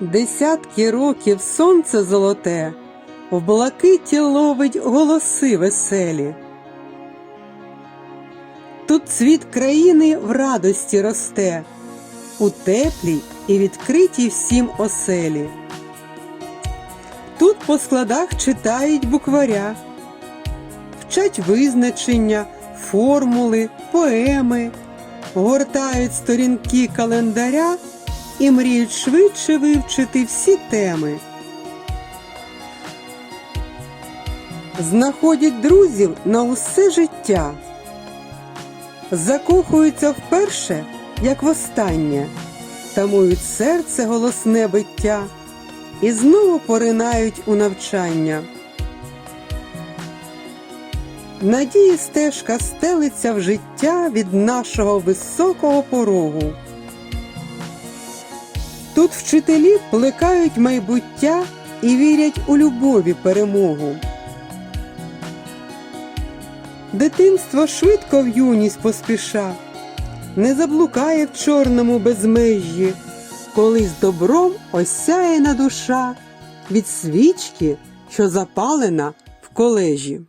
Десятки років сонце золоте, в блакиті ловить голоси веселі. Тут цвіт країни в радості росте, у теплій і відкритій всім оселі. Тут по складах читають букваря, вчать визначення, формули, поеми, гортають сторінки календаря і мріють швидше вивчити всі теми. Знаходять друзів на усе життя, закохуються вперше, як востаннє, тамують серце голосне биття і знову поринають у навчання. Надії стежка стелиться в життя від нашого високого порогу. Тут вчителі плекають майбуття і вірять у любові перемогу. Дитинство швидко в юність поспіша, не заблукає в чорному безмежжі, колись добром осяяна душа від свічки, що запалена в колежі.